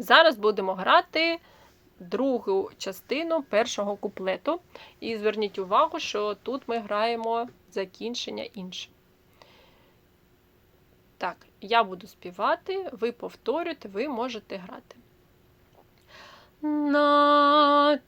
Зараз будемо грати другу частину першого куплету. І зверніть увагу, що тут ми граємо закінчення інше. Так, я буду співати, ви повторюєте, ви можете грати. На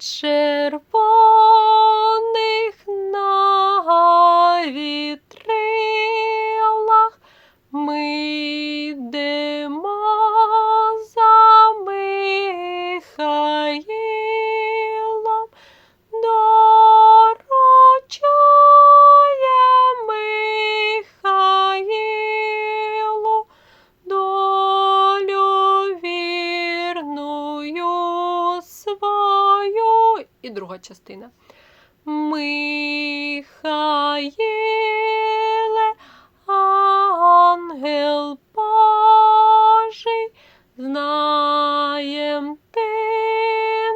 І друга частина. Михаїле, ангел Божий, знаєм ти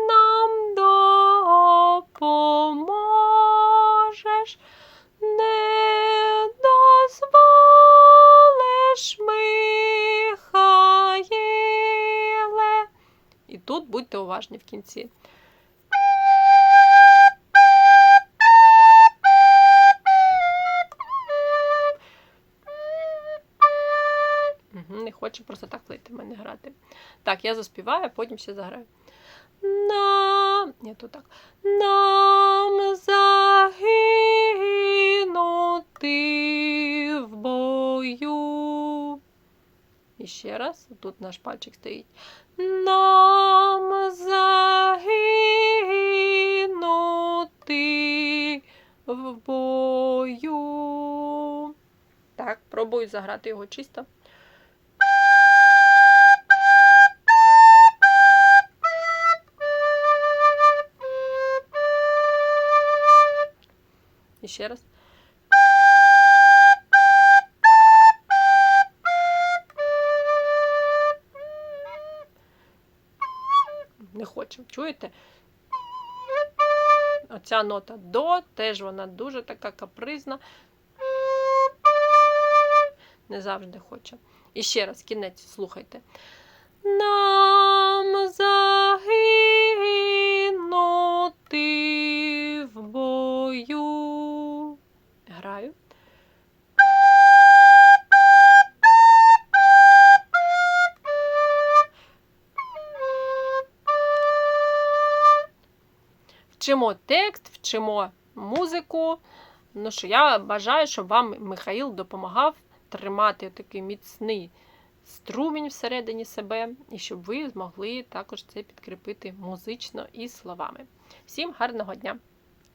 нам допоможеш, не дозволиш, Михаїле. І тут будьте уважні в кінці. Не хочу просто так плити в мене грати. Так, я заспіваю, а потім ще заграю. Нам. Ні, тут так. Нам загинути в бою. І ще раз, тут наш пальчик стоїть. Нам загинути в бою. Так, пробую заграти його чисто. І раз. Не хочу. Чуєте? Оця нота до, теж вона дуже така капризна. Не завжди хоче. І ще раз, кінець, слухайте. Нам загинути Граю. Вчимо текст, вчимо музику. Ну що я бажаю, щоб вам Михаїл допомагав тримати такий міцний струмінь всередині себе, і щоб ви змогли також це підкріпити музично і словами. Всім гарного дня!